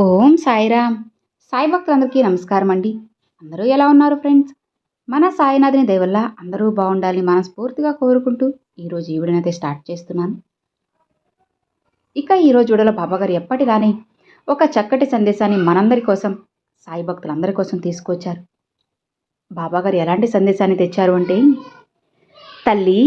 ఓం సాయిరామ్. సాయి భక్తులందరికీ నమస్కారం అండి. అందరూ ఎలా ఉన్నారు ఫ్రెండ్స్? మన సాయినాథుని దయవల్ల అందరూ బాగుండాలని మనస్ఫూర్తిగా కోరుకుంటూ ఈరోజు ఈ వీడియోనైతే స్టార్ట్ చేస్తున్నాను. ఇక ఈరోజు వీడియోలో బాబాగారు ఎప్పటిలానే ఒక చక్కటి సందేశాన్ని మనందరి కోసం సాయి భక్తులందరి కోసం తీసుకొచ్చారు. బాబాగారు ఎలాంటి సందేశాన్ని తెచ్చారు అంటే తల్లి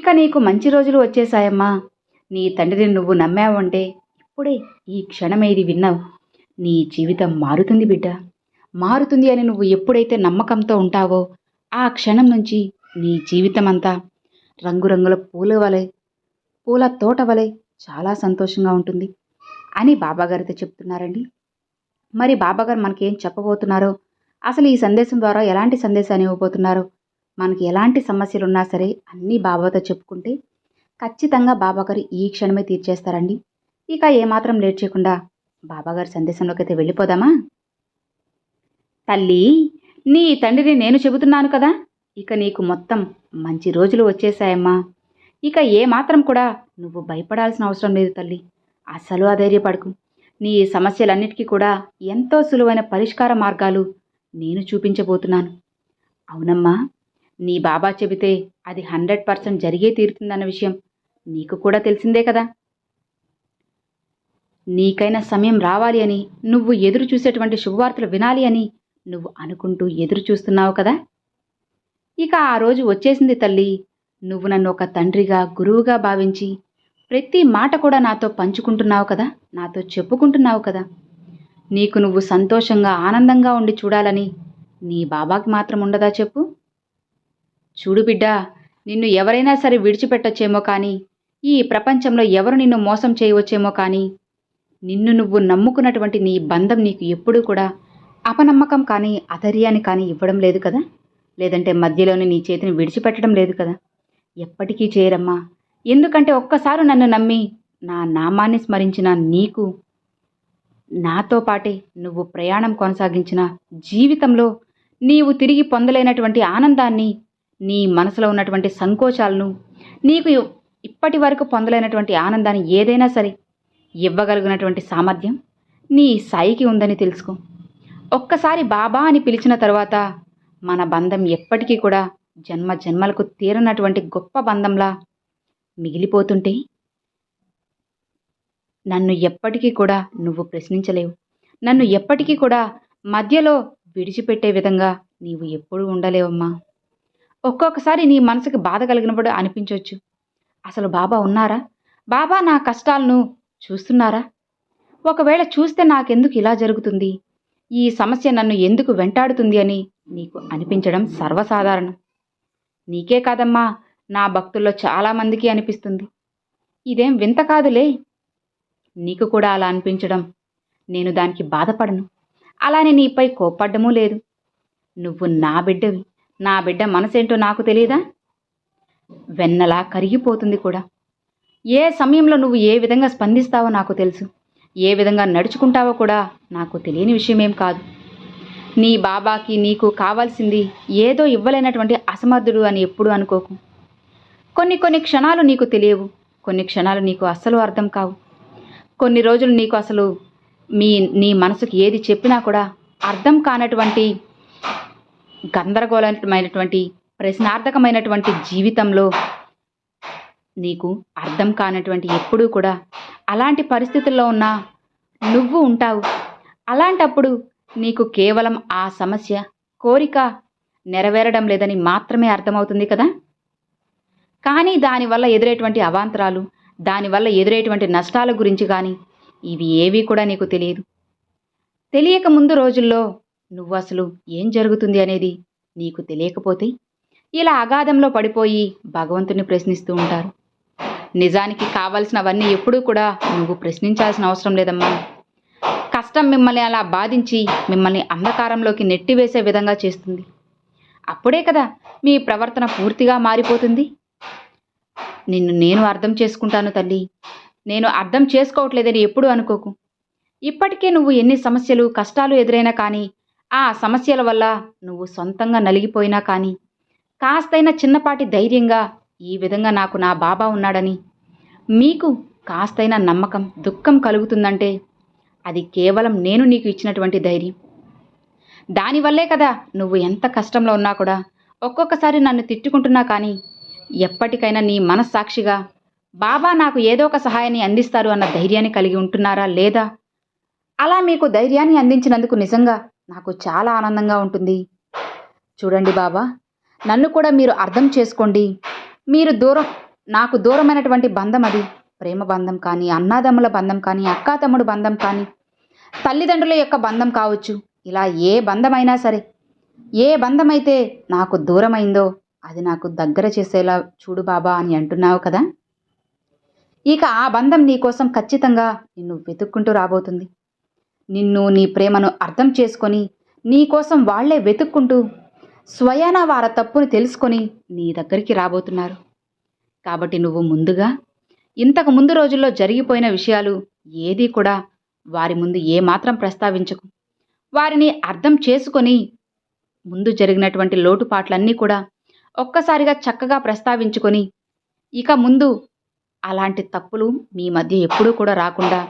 ఇక నీకు మంచి రోజులు వచ్చేసాయమ్మా నీ తండ్రిని నువ్వు నమ్మావంటే ఇప్పుడే ఈ క్షణమే ఇది విన్నావు. నీ జీవితం మారుతుంది బిడ్డ. మారుతుంది అని నువ్వు ఎప్పుడైతే నమ్మకంతో ఉంటావో ఆ క్షణం నుంచి నీ జీవితం అంతా రంగురంగుల పూల వలె పూల తోట వలె చాలా సంతోషంగా ఉంటుంది. అని బాబాగారితో చెప్తున్నారండి. మరి బాబాగారు మనకేం చెప్పబోతున్నారో అసలు ఈ సందేశం ద్వారా ఎలాంటి సందేశాన్ని ఇవ్వబోతున్నారో మనకి ఎలాంటి సమస్యలు ఉన్నా సరే అన్నీ బాబాతో చెప్పుకుంటే ఖచ్చితంగా బాబాగారు ఈ క్షణమే తీర్చేస్తారండి. ఇక ఏమాత్రం లేట్ చేయకుండా బాబాగారి సందేశంలోకి అయితే వెళ్ళిపోదామా? తల్లి నీ తండ్రిని నేను చెబుతున్నాను కదా. ఇక నీకు మొత్తం మంచి రోజులు వచ్చేసాయమ్మా ఇక ఏమాత్రం కూడా నువ్వు భయపడాల్సిన అవసరం లేదు తల్లి. అసలు అధైర్యపడకు. నీ సమస్యలన్నిటికీ కూడా ఎంతో సులువైన పరిష్కార మార్గాలు నేను చూపించబోతున్నాను. అవునమ్మా నీ బాబా చెబితే అది హండ్రెడ్ పర్సెంట్ జరిగే తీరుతుందన్న విషయం నీకు కూడా తెలిసిందే కదా. నీకైనా సమయం రావాలి అని నువ్వు ఎదురు చూసేటువంటి శుభవార్తలు వినాలి అని నువ్వు అనుకుంటూ ఎదురు చూస్తున్నావు కదా? ఇక ఆ రోజు వచ్చేసింది తల్లి. నువ్వు నన్ను ఒక తండ్రిగా గురువుగా భావించి ప్రతి మాట కూడా నాతో పంచుకుంటున్నావు కదా? నాతో చెప్పుకుంటున్నావు కదా? నీకు నువ్వు సంతోషంగా ఆనందంగా ఉండి చూడాలని నీ బాబాకి మాత్రం ఉండదా చెప్పు? చూడు బిడ్డా నిన్ను ఎవరైనా సరే విడిచిపెట్టొచ్చేమో కానీ ఈ ప్రపంచంలో ఎవరు నిన్ను మోసం చేయవచ్చేమో కానీ నిన్ను నువ్వు నమ్ముకున్నటువంటి నీ బంధం నీకు ఎప్పుడూ కూడా అపనమ్మకం కానీ అధైర్యాన్ని కానీ ఇవ్వడం లేదు కదా? లేదంటే మధ్యలోనే నీ చేతిని విడిచిపెట్టడం లేదు కదా? ఎప్పటికీ చేయరమ్మా. ఎందుకంటే ఒక్కసారి నన్ను నమ్మి నా నామాన్ని స్మరించిన నీకు నాతో పాటే నువ్వు ప్రయాణం కొనసాగించిన జీవితంలో నీవు తిరిగి పొందలేనటువంటి ఆనందాన్ని నీ మనసులో ఉన్నటువంటి సంకోచాలను నీకు ఇప్పటి వరకు పొందలేనటువంటి ఆనందాన్ని ఏదైనా సరే ఇవ్వగలిగినటువంటి సామర్థ్యం నీ సాయికి ఉందని తెలుసుకో. ఒక్కసారి బాబా అని పిలిచిన తర్వాత మన బంధం ఎప్పటికీ కూడా జన్మ జన్మలకు తీరనటువంటి గొప్ప బంధంలా మిగిలిపోతుంటే నన్ను ఎప్పటికీ కూడా నువ్వు ప్రశ్నించలేవు. నన్ను ఎప్పటికీ కూడా మధ్యలో విడిచిపెట్టే విధంగా నీవు ఎప్పుడూ ఉండలేవమ్మా. ఒక్కొక్కసారి నీ మనసుకి బాధ కలిగినప్పుడు అనిపించవచ్చు అసలు బాబా ఉన్నారా? బాబా నా కష్టాలను చూస్తున్నారా? ఒకవేళ చూస్తే నాకెందుకు ఇలా జరుగుతుంది? ఈ సమస్య నన్ను ఎందుకు వెంటాడుతుంది అని నీకు అనిపించడం సర్వసాధారణం. నీకే కాదమ్మా నా భక్తుల్లో చాలామందికి అనిపిస్తుంది. ఇదేం వింత కాదులే. నీకు కూడా అలా అనిపించడం నేను దానికి బాధపడను. అలానే నీపై కోప్పడ్డమూ లేదు. నువ్వు నా బిడ్డవి. నా బిడ్డ మనసేంటో నాకు తెలియదా వెన్నలా కరిగిపోతుంది కూడా. ఏ సమయంలో నువ్వు ఏ విధంగా స్పందిస్తావో నాకు తెలుసు. ఏ విధంగా నడుచుకుంటావో కూడా నాకు తెలియని విషయమేం కాదు. నీ బాబాకి నీకు కావాల్సింది ఏదో ఇవ్వలేనటువంటి అసమర్థుడు అని ఎప్పుడు అనుకోకు. కొన్ని కొన్ని క్షణాలు నీకు తెలియవు. కొన్ని క్షణాలు నీకు అస్సలు అర్థం కావు. కొన్ని రోజులు నీకు అసలు మీ నీ మనసుకి ఏది చెప్పినా కూడా అర్థం కానటువంటి గందరగోళమైనటువంటి ప్రశ్నార్థకమైనటువంటి జీవితంలో నీకు అర్థం కానటువంటి ఎప్పుడూ కూడా అలాంటి పరిస్థితుల్లో ఉన్నా నువ్వు ఉంటావు. అలాంటప్పుడు నీకు కేవలం ఆ సమస్య కోరిక నెరవేరడం లేదని మాత్రమే అర్థమవుతుంది కదా? కానీ దానివల్ల ఎదురేటువంటి అవాంతరాలు దానివల్ల ఎదురేటువంటి నష్టాల గురించి కానీ ఇవి ఏవీ కూడా నీకు తెలియదు. తెలియక ముందు రోజుల్లో నువ్వు అసలు ఏం జరుగుతుంది అనేది నీకు తెలియకపోతే ఇలా అగాధంలో పడిపోయి భగవంతుని ప్రశ్నిస్తూ ఉంటారు. నిజానికి కావాల్సినవన్నీ ఎప్పుడూ కూడా నువ్వు ప్రశ్నించాల్సిన అవసరం లేదమ్మా. కష్టం మిమ్మల్ని అలా బాధించి మిమ్మల్ని అంధకారంలోకి నెట్టివేసే విధంగా చేస్తుంది. అప్పుడే కదా మీ ప్రవర్తన పూర్తిగా మారిపోతుంది. నిన్ను నేను అర్థం చేసుకుంటాను తల్లి. నేను అర్థం చేసుకోవట్లేదని ఎప్పుడూ అనుకోకు. ఇప్పటికే నువ్వు ఎన్ని సమస్యలు కష్టాలు ఎదురైనా కానీ ఆ సమస్యల వల్ల నువ్వు సొంతంగా నలిగిపోయినా కానీ కాస్తైనా చిన్నపాటి ధైర్యంగా ఈ విధంగా నాకు నా బాబా ఉన్నాడని. మీకు కాస్తైనా నమ్మకం దుఃఖం కలుగుతుందంటే అది కేవలం నేను నీకు ఇచ్చినటువంటి ధైర్యం. దానివల్లే కదా నువ్వు ఎంత కష్టంలో ఉన్నా కూడా ఒక్కొక్కసారి నన్ను తిట్టుకుంటున్నా కానీ ఎప్పటికైనా నీ మనస్సాక్షిగా బాబా నాకు ఏదో ఒక సహాయాన్ని అందిస్తారు అన్న ధైర్యాన్ని కలిగి ఉంటున్నారా లేదా? అలా మీకు ధైర్యాన్ని అందించినందుకు నిజంగా నాకు చాలా ఆనందంగా ఉంటుంది. చూడండి బాబా నన్ను కూడా మీరు అర్థం చేసుకోండి. మీరు దూరం నాకు దూరమైనటువంటి బంధం అది. ప్రేమ బంధం కానీ అన్నాదమ్ముల బంధం కానీ అక్కా తమ్ముడు బంధం కానీ తల్లిదండ్రుల యొక్క బంధం కావచ్చు. ఇలా ఏ బంధమైనా సరే ఏ బంధమైతే నాకు దూరమైందో అది నాకు దగ్గర చేసేలా చూడు బాబా అని అంటున్నావు కదా? ఇక ఆ బంధం నీకోసం ఖచ్చితంగా నిన్ను వెతుక్కుంటూ రాబోతుంది. నిన్ను నీ ప్రేమను అర్థం చేసుకొని నీ కోసం వాళ్ళే వెతుక్కుంటూ స్వయాన వారి తప్పుని తెలుసుకొని నీ దగ్గరికి రాబోతున్నారు. కాబట్టి నువ్వు ముందుగా ఇంతకు ముందు రోజుల్లో జరిగిపోయిన విషయాలు ఏదీ కూడా వారి ముందు ఏమాత్రం ప్రస్తావించకు. వారిని అర్థం చేసుకొని ముందు జరిగినటువంటి లోటుపాట్లన్నీ కూడా ఒక్కసారిగా చక్కగా ప్రస్తావించుకొని ఇక ముందు అలాంటి తప్పులు మీ మధ్య ఎప్పుడూ కూడా రాకుండా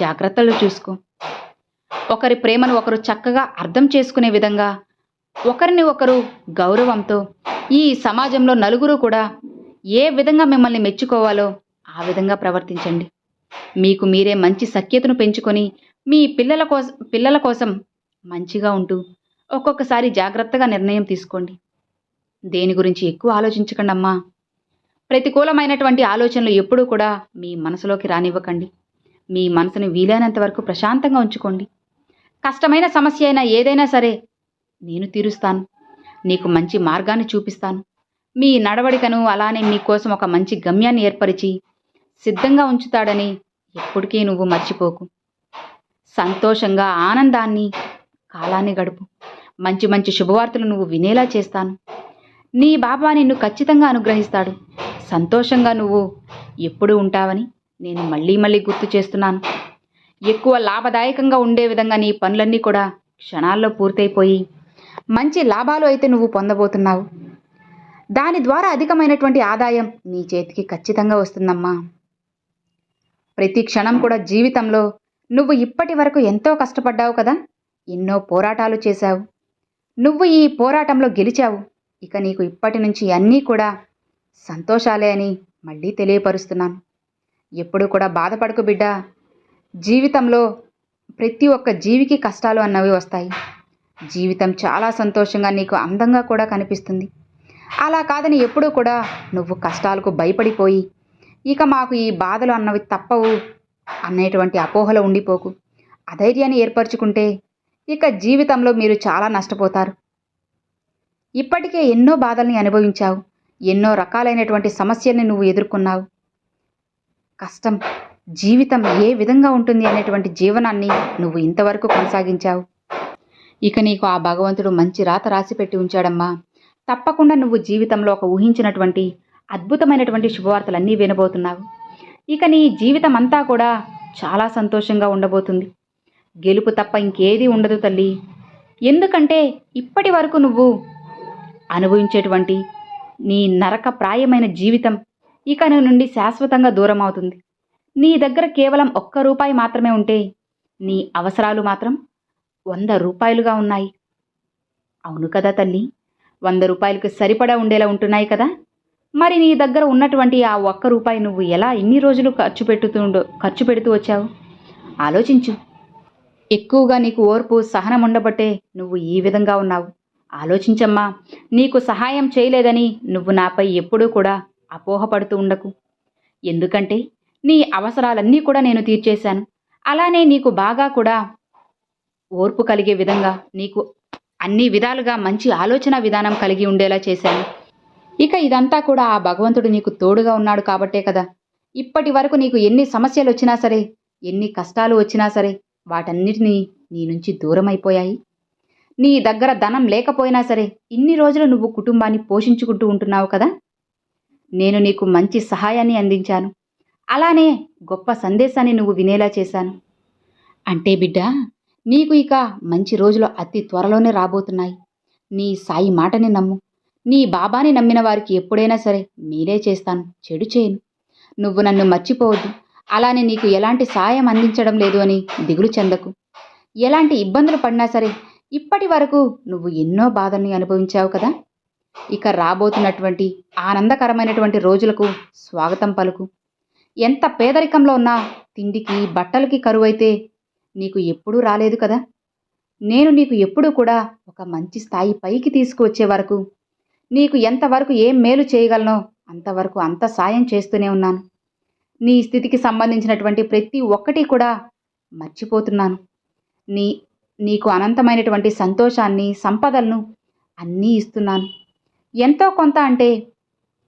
జాగ్రత్తలు చూసుకో. ఒకరి ప్రేమను ఒకరు చక్కగా అర్థం చేసుకునే విధంగా ఒకరిని ఒకరు గౌరవంతో ఈ సమాజంలో నలుగురు కూడా ఏ విధంగా మిమ్మల్ని మెచ్చుకోవాలో ఆ విధంగా ప్రవర్తించండి. మీకు మీరే మంచి సఖ్యతను పెంచుకొని మీ పిల్లల కోసం పిల్లల కోసం మంచిగా ఉంటూ ఒక్కొక్కసారి జాగ్రత్తగా నిర్ణయం తీసుకోండి. దేని గురించి ఎక్కువ ఆలోచించకండి అమ్మా. ప్రతికూలమైనటువంటి ఆలోచనలు ఎప్పుడూ కూడా మీ మనసులోకి రానివ్వకండి. మీ మనసుని వీలైనంత వరకు ప్రశాంతంగా ఉంచుకోండి. కష్టమైన సమస్య అయినా ఏదైనా సరే నేను తీరుస్తాను. నీకు మంచి మార్గాన్ని చూపిస్తాను. మీ నడవడికను అలానే మీకోసం ఒక మంచి గమ్యాన్ని ఏర్పరిచి సిద్ధంగా ఉంచుతాడని ఎప్పటికీ నువ్వు మర్చిపోకు. సంతోషంగా ఆనందాన్ని కాలాన్ని గడుపు. మంచి మంచి శుభవార్తలు నువ్వు వినేలా చేస్తాను. నీ బాబా నిన్ను ఖచ్చితంగా అనుగ్రహిస్తాడు. సంతోషంగా నువ్వు ఎప్పుడు ఉంటావని నేను మళ్ళీ మళ్ళీ గుర్తు చేస్తున్నాను. ఎక్కువ లాభదాయకంగా ఉండే విధంగా నీ పనులన్నీ కూడా క్షణాల్లో పూర్తయిపోయి మంచి లాభాలు అయితే నువ్వు పొందబోతున్నావు. దాని ద్వారా అధికమైనటువంటి ఆదాయం నీ చేతికి ఖచ్చితంగా వస్తుందమ్మా. ప్రతి క్షణం కూడా జీవితంలో నువ్వు ఇప్పటి వరకు ఎంతో కష్టపడ్డావు కదా? ఎన్నో పోరాటాలు చేశావు. నువ్వు ఈ పోరాటంలో గెలిచావు. ఇక నీకు ఇప్పటి నుంచి అన్నీ కూడా సంతోషాలే అని మళ్ళీ తెలియపరుస్తున్నాను. ఎప్పుడు కూడా బాధపడకు బిడ్డ. జీవితంలో ప్రతి ఒక్క జీవికి కష్టాలు అన్నవి వస్తాయి. జీవితం చాలా సంతోషంగా నీకు అందంగా కూడా కనిపిస్తుంది. అలా కాదని ఎప్పుడూ కూడా నువ్వు కష్టాలకు భయపడిపోయి ఇక మాకు ఈ బాధలు అన్నవి తప్పవు అనేటువంటి అపోహలో ఉండిపోకు. అధైర్యాన్ని ఏర్పరచుకుంటే ఇక జీవితంలో మీరు చాలా నష్టపోతారు. ఇప్పటికే ఎన్నో బాధల్ని అనుభవించావు ఎన్నో రకాలైనటువంటి సమస్యల్ని నువ్వు ఎదుర్కొన్నావు. కష్టం జీవితం ఏ విధంగా ఉంటుంది అనేటువంటి జీవనాన్ని నువ్వు ఇంతవరకు కొనసాగించావు. ఇక నీకు ఆ భగవంతుడు మంచి రాత రాసి పెట్టి ఉంచాడమ్మా. తప్పకుండా నువ్వు జీవితంలో ఒక ఊహించినటువంటి అద్భుతమైనటువంటి శుభవార్తలన్నీ వినబోతున్నావు. ఇక నీ జీవితం అంతా కూడా చాలా సంతోషంగా ఉండబోతుంది. గెలుపు తప్ప ఇంకేదీ ఉండదు తల్లి. ఎందుకంటే ఇప్పటి వరకు నువ్వు అనుభవించేటువంటి నీ నరక ప్రాయమైన జీవితం ఇక నీ నుండి శాశ్వతంగా దూరం అవుతుంది నీ దగ్గర కేవలం ఒక్క రూపాయి మాత్రమే ఉంటే నీ అవసరాలు మాత్రం వంద రూపాయలుగా ఉన్నాయి. అవును కదా తల్లి? వంద రూపాయలకు సరిపడా ఉండేలా ఉంటున్నాయి కదా? మరి నీ దగ్గర ఉన్నటువంటి ఆ ఒక్క రూపాయి నువ్వు ఎలా ఇన్ని రోజులు ఖర్చు పెట్టుతుండో ఖర్చు పెడుతూ వచ్చావు? ఆలోచించు. ఎక్కువగా నీకు ఓర్పు సహనం ఉండబట్టే నువ్వు ఈ విధంగా ఉన్నావు. ఆలోచించమ్మా నీకు సహాయం చేయలేదని నువ్వు నాపై ఎప్పుడూ కూడా అపోహపడుతూ ఉండకు. ఎందుకంటే నీ అవసరాలన్నీ కూడా నేను తీర్చేశాను. అలానే నీకు బాగా కూడా ఓర్పు కలిగే విధంగా నీకు అన్ని విధాలుగా మంచి ఆలోచన విధానం కలిగి ఉండేలా చేశాను. ఇక ఇదంతా కూడా ఆ భగవంతుడు నీకు తోడుగా ఉన్నాడు కాబట్టే కదా. ఇప్పటి వరకు నీకు ఎన్ని సమస్యలు వచ్చినా సరే ఎన్ని కష్టాలు వచ్చినా సరే వాటన్నిటినీ నీ నుంచి దూరం అయిపోయాయి నీ దగ్గర ధనం లేకపోయినా సరే ఇన్ని రోజులు నువ్వు కుటుంబాన్ని పోషించుకుంటూ ఉంటున్నావు కదా. నేను నీకు మంచి సహాయాన్ని అందించాను. అలానే గొప్ప సందేశాన్ని నువ్వు వినేలా చేశాను. అంటే బిడ్డ నీకు ఇక మంచి రోజులు అతి త్వరలోనే రాబోతున్నాయి. నీ సాయి మాటని నమ్ము. నీ బాబాని నమ్మిన వారికి ఎప్పుడైనా సరే మీరే చేస్తాను. చెడు చేయను. నువ్వు నన్ను మర్చిపోవద్దు. అలానే నీకు ఎలాంటి సాయం అందించడం లేదు అని దిగులు చెందకు. ఎలాంటి ఇబ్బందులు పడినా సరే ఇప్పటి వరకు నువ్వు ఎన్నో బాధల్ని అనుభవించావు కదా. ఇక రాబోతున్నటువంటి ఆనందకరమైనటువంటి రోజులకు స్వాగతం పలుకు. ఎంత పేదరికంలో ఉన్నా తిండికి బట్టలకి కరువైతే నీకు ఎప్పుడూ రాలేదు కదా? నేను నీకు ఎప్పుడూ కూడా ఒక మంచి స్థాయి పైకి తీసుకువచ్చే వరకు నీకు ఎంతవరకు ఏం మేలు చేయగలనో అంతవరకు అంత సాయం చేస్తూనే ఉన్నాను. నీ స్థితికి సంబంధించినటువంటి ప్రతి ఒక్కటి కూడా మర్చిపోతున్నాను. నీ నీకు అనంతమైనటువంటి సంతోషాన్ని సంపదలను అన్నీ ఇస్తున్నాను. ఎంతో కొంత అంటే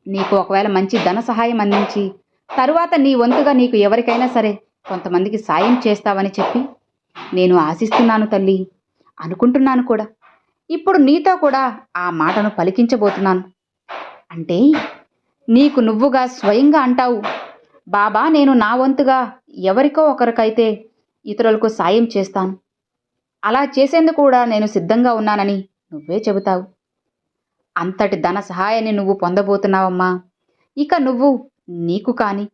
నీకు ఒకవేళ మంచి ధన సహాయం అందించి తరువాత నీ వంతుగా నీకు ఎవరికైనా సరే కొంతమందికి సాయం చేస్తావని చెప్పి నేను ఆశిస్తున్నాను తల్లి అనుకుంటున్నాను కూడా. ఇప్పుడు నీతో కూడా ఆ మాటను పలికించబోతున్నాను. అంటే నీకు నువ్వుగా స్వయంగా అంటావు బాబా నేను నా వంతుగా ఎవరికో ఒకరికైతే ఇతరులకు సాయం చేస్తాను. అలా చేసేందుకు కూడా నేను సిద్ధంగా ఉన్నానని నువ్వే చెబుతావు. అంతటి ధన సహాయాన్ని నువ్వు పొందబోతున్నావమ్మా. ఇక నువ్వు నీకు కానీ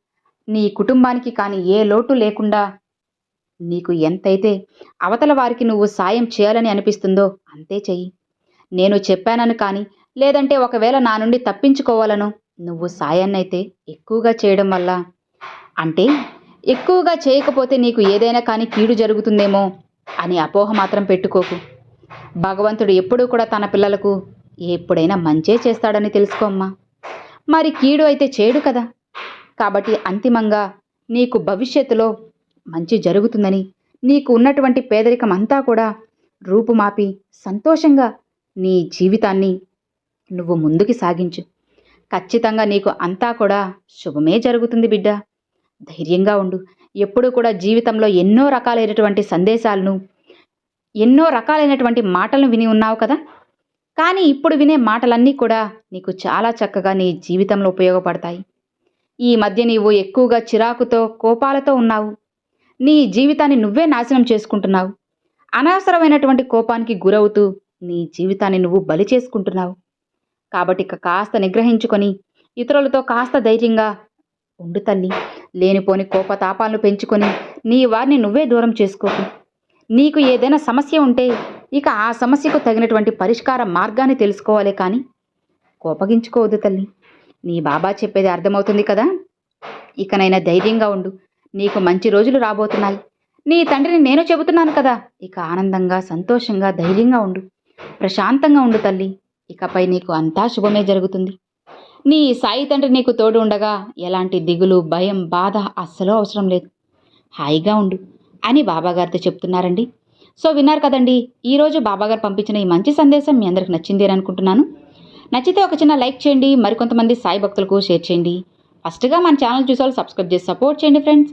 నీ కుటుంబానికి కానీ ఏ లోటు లేకుండా నీకు ఎంతైతే అవతల వారికి నువ్వు సాయం చేయాలని అనిపిస్తుందో అంతే చెయ్యి. నేను చెప్పానని కానీ లేదంటే ఒకవేళ నా నుండి తప్పించుకోవాలను నువ్వు సాయాన్నైతే ఎక్కువగా చేయడం వల్ల. అంటే ఎక్కువగా చేయకపోతే నీకు ఏదైనా కానీ కీడు జరుగుతుందేమో అని అపోహ మాత్రం పెట్టుకోకు. భగవంతుడు ఎప్పుడూ కూడా తన పిల్లలకు ఎప్పుడైనా మంచే చేస్తాడని తెలుసుకోమ్మా మరి కీడు అయితే చేయడు కదా. కాబట్టి అంతిమంగా నీకు భవిష్యత్తులో మంచి జరుగుతుందని నీకు ఉన్నటువంటి పేదరికం అంతా కూడా రూపుమాపి సంతోషంగా నీ జీవితాన్ని నువ్వు ముందుకి సాగించు. ఖచ్చితంగా నీకు అంతా కూడా శుభమే జరుగుతుంది బిడ్డ. ధైర్యంగా ఉండు. ఎప్పుడూ కూడా జీవితంలో ఎన్నో రకాలైనటువంటి సందేశాలను ఎన్నో రకాలైనటువంటి మాటలను విని ఉన్నావు కదా? కానీ ఇప్పుడు వినే మాటలన్నీ కూడా నీకు చాలా చక్కగా నీ జీవితంలో ఉపయోగపడతాయి. ఈ మధ్య నీవు ఎక్కువగా చిరాకుతో కోపాలతో ఉన్నావు. నీ జీవితాన్ని నువ్వే నాశనం చేసుకుంటున్నావు. అనవసరమైనటువంటి కోపానికి గురవుతూ నీ జీవితాన్ని నువ్వు బలి చేసుకుంటున్నావు. కాబట్టి ఇక కాస్త నిగ్రహించుకొని ఇతరులతో కాస్త ధైర్యంగా ఉండు తల్లి. లేనిపోని కోపతాపాలను పెంచుకొని నీ వారిని నువ్వే దూరం చేసుకోకు. నీకు ఏదైనా సమస్య ఉంటే ఇక ఆ సమస్యకు తగినటువంటి పరిష్కార మార్గాన్ని తెలుసుకోవాలి కానీ కోపగించుకోవద్దు తల్లి. నీ బాబా చెప్పేది అర్థమవుతుంది కదా? ఇకనైనా ధైర్యంగా ఉండు. నీకు మంచి రోజులు రాబోతున్నాయి. నీ తండ్రిని నేను చెబుతున్నాను కదా. ఇక ఆనందంగా సంతోషంగా ధైర్యంగా ఉండు. ప్రశాంతంగా ఉండు తల్లి. ఇకపై నీకు అంతా శుభమే జరుగుతుంది. నీ సాయి తండ్రి నీకు తోడు ఉండగా ఎలాంటి దిగులు భయం బాధ అస్సలు అవసరం లేదు. హాయిగా ఉండు అని బాబాగారితో చెప్తున్నారండి. సో విన్నారు కదండి ఈరోజు బాబాగారు పంపించిన ఈ మంచి సందేశం మీ అందరికి నచ్చింది అని అనుకుంటున్నాను. నచ్చితే ఒక చిన్న లైక్ చేయండి మరికొంతమంది సాయి భక్తులకు షేర్ చేయండి. ఫస్ట్గా మన ఛానల్ చూసే సబ్స్క్రైబ్ చేసి సపోర్ట్ చేయండి ఫ్రెండ్స్.